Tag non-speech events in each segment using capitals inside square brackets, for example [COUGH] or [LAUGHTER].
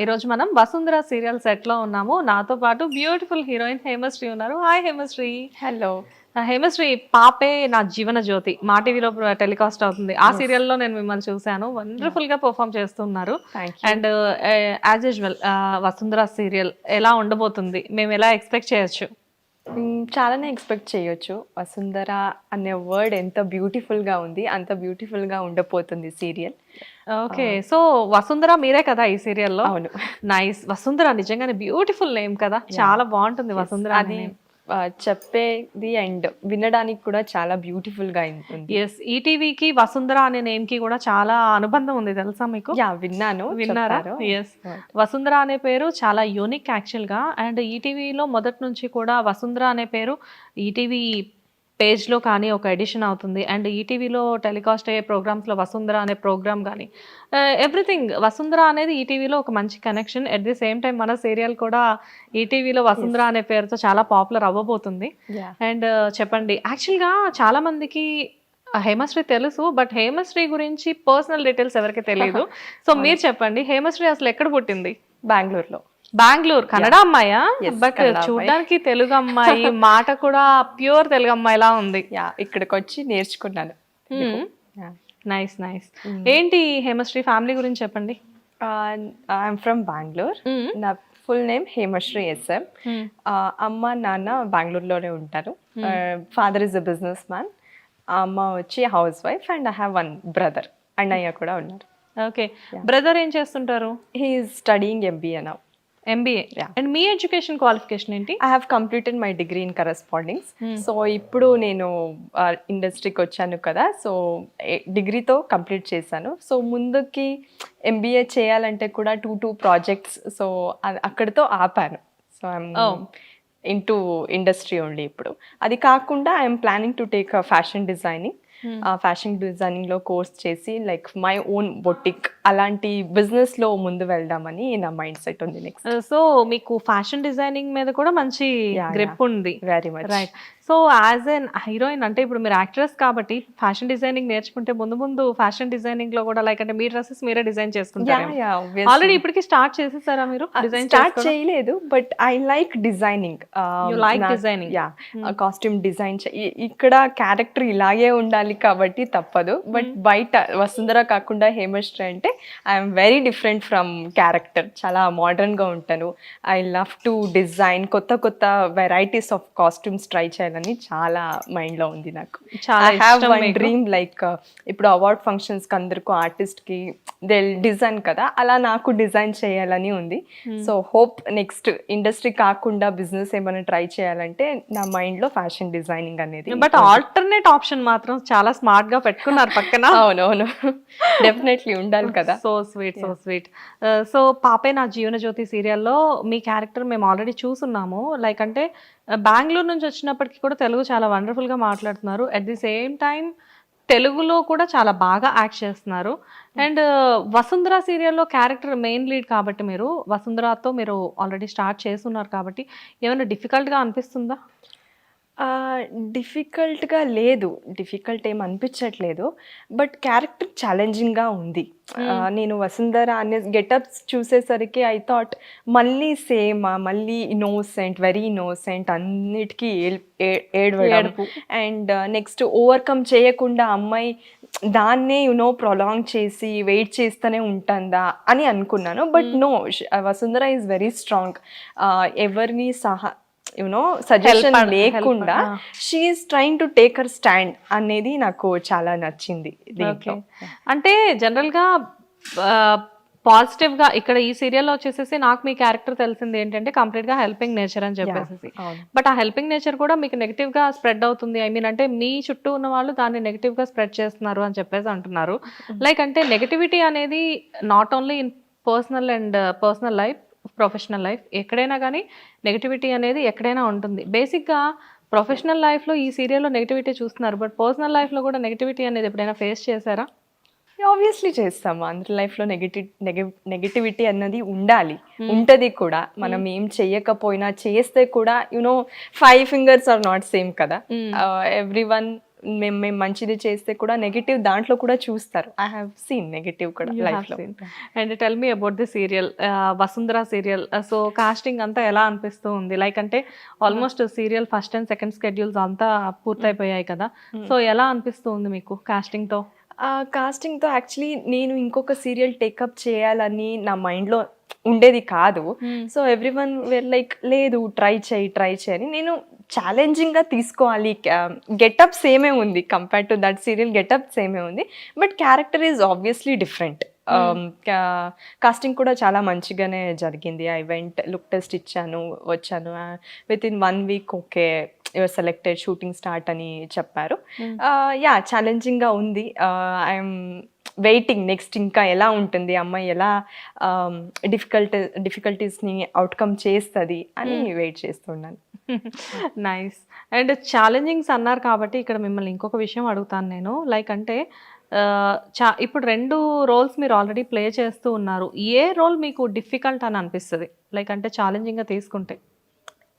ఈ రోజు మనం వసుంధర సీరియల్ సెట్లో ఉన్నాము. నాతో పాటు బ్యూటిఫుల్ హీరోయిన్ హేమశ్రీ ఉన్నారు. హాయ్ హేమశ్రీ. హలో. హేమశ్రీ పాపే నా జీవన జ్యోతి. మా టీవీలో టెలికాస్ట్ అవుతుంది. ఆ serial లో నేను మిమ్మల్ని చూశాను. వండర్ఫుల్గా పర్ఫామ్ చేస్తున్నారు. And as usual Vasundhara serial ఎలా ఉండబోతుంది? మేము ఎలా ఎక్స్పెక్ట్ చేయొచ్చు? చాలానే ఎక్స్పెక్ట్ చేయొచ్చు. వసుంధర అనే వర్డ్ ఎంత beautiful గా ఉంది అంత beautiful గా ఉండబోతుంది సీరియల్. ఓకే సో వసుంధర మీరే కదా ఈ సీరియల్లో? అవును. నైస్ వసుంధర నిజంగానే బ్యూటిఫుల్ నేమ్ కదా? చాలా బాగుంటుంది వసుంధర అది చెప్పేది అండ్ వినడానికి కూడా చాలా beautiful గా ఉంటుంది ఎస్ ఈటీవీకి వసుంధర అనే నేమ్కి కూడా చాలా అనుబంధం ఉంది తెలుసా మీకు? యా విన్నాను విన్నారా. ఎస్ వసుంధర అనే పేరు చాలా యూనిక్ యాక్చువల్గా అండ్ ఈటీవీలో మొదటి నుంచి కూడా వసుంధర అనే పేరు ఈటీవీ పేజ్లో కానీ ఒక ఎడిషన్ అవుతుంది. అండ్ ఈటీవీలో టెలికాస్ట్ అయ్యే ప్రోగ్రామ్స్లో వసుంధర అనే ప్రోగ్రామ్ కానీ ఎవ్రీథింగ్. వసుంధర అనేది ఈటీవీలో ఒక మంచి connection at the same time మన సీరియల్ కూడా ఈటీవీలో వసుంధర అనే పేరుతో చాలా పాపులర్ అవ్వబోతుంది. అండ్ చెప్పండి. యాక్చువల్గా చాలా మందికి ఆ హేమశ్రీ తెలుసు బట్ హేమశ్రీ గురించి పర్సనల్ డీటెయిల్స్ ఎవరికి తెలియదు సో మీరు చెప్పండి. హేమశ్రీ అసలు ఎక్కడ పుట్టింది? బెంగళూరులో. బెంగళూరు. కన్నడ అమ్మాయా? బట్. చూడడానికి తెలుగు అమ్మాయి [LAUGHS] మాట కూడా ప్యూర్ తెలుగు అమ్మాయిలా ఉంది. యా ఇక్కడికి వచ్చి నేర్చుకున్నాను నైస్ నైస్ ఏంటి హేమశ్రీ ఫ్యామిలీ గురించి చెప్పండి? I'm from Bengaluru Hmm. నా full name Hemashree S M Hmm. అమ్మ నాన్న బెంగళూరులోనే ఉంటారు. Father is a business man అమ్మ వచ్చి housewife and I have one brother అన్నయ్య కూడా ఉన్నారు. ఓకే బ్రదర్ ఏం చేస్తుంటారు? He's studying MBA now MBA. And me education qualification ఏంటి? I have completed my degree in correspondence so ఇప్పుడు నేను ఇండస్ట్రీకి వచ్చాను కదా. సో డిగ్రీతో కంప్లీట్ చేశాను. సో ముందుకి ఎంబీఏ చేయాలంటే కూడా టూ టూ ప్రాజెక్ట్స్ సో అక్కడితో ఆపాను. So Oh. In to industry only ఇప్పుడు. అది కాకుండా I'm planning to take fashion designing fashion డిజైనింగ్లో course చేసి లైక్ మై ఓన్ బొటిక్ అలాంటి బిజినెస్లో ముందు వెళ్దామని నా మైండ్ సెట్ ఉంది నెక్స్ట్. సో మీకు ఫ్యాషన్ డిజైనింగ్ మీద కూడా మంచి గ్రిప్ ఉంది. Very much right so as an heroine అంటే ఇప్పుడు మీరు యాక్ట్రెస్ కాబట్టి ఫ్యాషన్ డిజైనింగ్ నేర్చుకుంటే ముందు ముందు ఫ్యాషన్ డిజైనింగ్లో కూడా లైక్ అంటే మీ డ్రెస్సెస్ మీరే డిజైన్ చేసుకుంటారు ఆల్రెడీ ఇప్పటికి స్టార్ట్ చేసేసారా మీరు డిజైన్ స్టార్ట్ చేయలేదు but I like designing. You like designing. Yeah costume design ఇక్కడ క్యారెక్టర్ ఇలాగే ఉండాలి కాబట్టి తప్పదు బట్ బయట వసుంధర కాకుండా హేమశ్రీ అంటే I'm very different from character చాలా మోడర్న్గా ఉంటాను. ఐ లవ్ టు డిజైన్ కొత్త కొత్త వెరైటీస్ ఆఫ్ కాస్ట్యూమ్స్ ట్రై చేయాలని చాలా మైండ్లో ఉంది నాకు. చాలా ఐ హ్యావ్ ఇష్టం వన్ మీకు. డ్రీమ్ లైక్ uh, ఇప్పుడు అవార్డ్ ఫంక్షన్స్కి అందరికీ ఆర్టిస్ట్కి దే డిజైన్ కదా అలా నాకు డిజైన్ చేయాలని ఉంది. సో హోప్ నెక్స్ట్ ఇండస్ట్రీ కాకుండా బిజినెస్ ఏమైనా ట్రై చేయాలంటే నా మైండ్లో ఫ్యాషన్ డిజైనింగ్ అనేది బట్ ఆల్టర్నేట్ ఆప్షన్ మాత్రం చాలా స్మార్ట్గా పెట్టుకున్నారు పక్కన. [LAUGHS] అవునవును. డెఫినెట్లీ ఉండాలి [LAUGHS] కదా. So sweet so sweet so Uh, Paape Naa Jeevana Jyothi సీరియల్లో మీ క్యారెక్టర్ మేము ఆల్రెడీ చూసున్నాము. లైక్ అంటే బెంగళూరు నుంచి వచ్చినప్పటికీ కూడా తెలుగు చాలా వండర్ఫుల్గా మాట్లాడుతున్నారు. అట్ ది సేమ్ టైం తెలుగులో కూడా చాలా బాగా యాక్ట్ చేస్తున్నారు. అండ్ వసుంధర సీరియల్లో క్యారెక్టర్ మెయిన్ లీడ్ కాబట్టి మీరు వసుంధరతో మీరు ఆల్రెడీ స్టార్ట్ చేస్తున్నారు కాబట్టి ఏమైనా డిఫికల్ట్గా అనిపిస్తుందా? డిఫికల్ట్గా లేదు. డిఫికల్ట్ ఏం అనిపించట్లేదు. బట్ క్యారెక్టర్ ఛాలెంజింగ్గా ఉంది. నేను వసుంధర అనే గెటప్స్ చూసేసరికి ఐ థాట్ మళ్ళీ సేమ్ మళ్ళీ ఇన్నోసెంట్ వెరీ ఇన్నోసెంట్ అన్నిటికీ ఏల్- ఏ- ఏడవడం. ఏడుపు. అండ్ నెక్స్ట్ ఓవర్కమ్ చేయకుండా అమ్మాయి దాన్నే యునో ప్రొలాంగ్ చేసి వెయిట్ చేస్తూనే ఉంటుందా అని అనుకున్నాను. But no Vasundhara is very strong. ఎవరిని సహా యునో సజెషన్ లేకుండా she's trying to take her stand అనేది నాకు చాలా నచ్చింది దీంట్లో. అంటే జనరల్గా పాజిటివ్గా ఇక్కడ ఈ సీరియల్లో వచ్చేసేసి నాకు మీ క్యారెక్టర్ తెలిసింది ఏంటంటే కంప్లీట్గా హెల్పింగ్ నేచర్ అని చెప్పేసి బట్ ఆ హెల్పింగ్ నేచర్ కూడా మీకు నెగిటివ్గా స్ప్రెడ్ అవుతుంది. ఐ మీన్ అంటే మీ చుట్టూ ఉన్న వాళ్ళు దాన్ని నెగిటివ్గా స్ప్రెడ్ చేస్తున్నారు అని చెప్పేసి అంటున్నారు. లైక్ అంటే నెగిటివిటీ అనేది not only in personal and personal life professional life ఎక్కడైనా కానీ నెగిటివిటీ అనేది ఎక్కడైనా ఉంటుంది. బేసిక్గా ప్రొఫెషనల్ లైఫ్లో ఈ సీరియల్లో నెగిటివిటీ చూస్తున్నారు. బట్ పర్సనల్ లైఫ్లో కూడా నెగిటివిటీ అనేది ఎప్పుడైనా ఫేస్ చేశారా? ఆబ్వియస్లీ చేస్తాము అందరి లైఫ్లో నెగిటివ్ నెగిటివిటీ అన్నది ఉండాలి. ఉంటది కూడా. మనం ఏం చెయ్యకపోయినా చేస్తే కూడా you know five fingers are not same కదా. ఎవ్రీ వన్ మేము మేము మంచిది చేస్తే కూడా నెగిటివ్ దాంట్లో కూడా చూస్తారు. ఐ హ్యావ్ సీన్ నెగిటివ్ కూడా లైఫ్లో and tell me about the serial Vasundhara serial so casting అంతా ఎలా అనిపిస్తూ ఉంది? లైక్ అంటే almost serial first and second schedules అంతా పూర్తయిపోయాయి కదా? సో ఎలా అనిపిస్తూ ఉంది మీకు casting తో? ఆ కాస్టింగ్తో యాక్చువల్లీ నేను ఇంకొక సీరియల్ టేకప్ చేయాలని నా మైండ్లో ఉండేది కాదు. So every one where like లేదు ట్రై చేయి ట్రై చేయని నేను ఛాలెంజింగ్గా తీసుకోవాలి. గెటప్ సేమే ఉంది compare to that serial getup సేమే ఉంది. But character is obviously different casting కూడా చాలా మంచిగానే జరిగింది. ఐ వెంట్ లుక్ టెస్ట్ ఇచ్చాను వచ్చాను. Within one week okay your selected shooting start అని చెప్పారు. యా ఛాలెంజింగ్గా ఉంది. ఐఎమ్ వెయిటింగ్ నెక్స్ట్ ఇంకా ఎలా ఉంటుంది? అమ్మాయి ఎలా డిఫికల్ట్ డిఫికల్టీస్ని అవుట్కమ్ చేస్తుంది అని వెయిట్ చేస్తున్నాను నైస్ అండ్ ఛాలెంజింగ్స్ అన్నారు కాబట్టి ఇక్కడ మిమ్మల్ని ఇంకొక విషయం అడుగుతాను నేను. లైక్ అంటే చా ఇప్పుడు రెండు రోల్స్ మీరు ఆల్రెడీ ప్లే చేస్తూ ఉన్నారు. ఏ రోల్ మీకు డిఫికల్ట్ అని అనిపిస్తుంది? లైక్ అంటే ఛాలెంజింగ్గా తీసుకుంటే.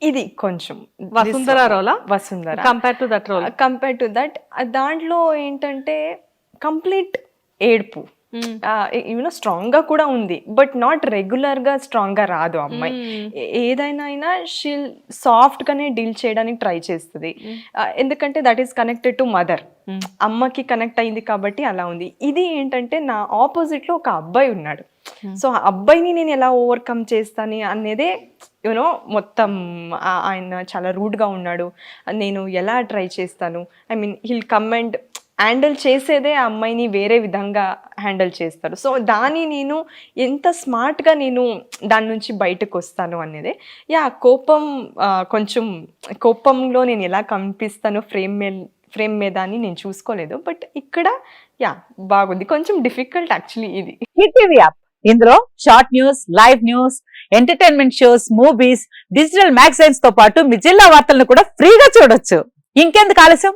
ఇది కొంచెం Vasundhara రోలా Vasundhara. Compare to that role compare to that దాంట్లో ఏంటంటే కంప్లీట్ ఏడుపు. యూనో స్ట్రాంగ్గా కూడా ఉంది. బట్ నాట్ రెగ్యులర్గా స్ట్రాంగ్గా రాదు అమ్మాయి. ఏ- ఏదైనా అయినా షీల్ సాఫ్ట్గానే డీల్ చేయడానికి ట్రై చేస్తుంది. ఆ, ఎందుకంటే that is connected to mother. అమ్మకి కనెక్ట్ అయింది కాబట్టి అలా ఉంది. ఇది ఏంటంటే నా ఆపోజిట్లో ఒక అబ్బాయి ఉన్నాడు. సో ఆ అబ్బాయిని నేను ఎలా ఓవర్కమ్ చేస్తాను అనేదే యూనో మొత్తం ఆయన చాలా రూడ్గా ఉన్నాడు. నేను ఎలా ట్రై చేస్తాను? I mean hill come and handle చేసేదే ఆ అమ్మాయిని వేరే విధంగా హ్యాండిల్ చేస్తారు. సో దాన్ని నేను ఎంత స్మార్ట్గా నేను దాని నుంచి బయటకు వస్తాను అనేది యా కోపం కొంచెం కోపంలో నేను ఎలా కనిపిస్తాను ఫ్రేమ్ మీద ఫ్రేమ్ మీద అని నేను చూసుకోలేదు. బట్ ఇక్కడ యా బాగుంది. కొంచెం డిఫికల్ట్ యాక్చువల్లీ ఇది. Hit TV app. ఇందులో short news live news entertainment shows movies digital మ్యాగజైన్స్తో పాటు మీ జిల్లా వార్తలను కూడా ఫ్రీగా చూడొచ్చు. ఇంకెందుకు ఆలస్యం?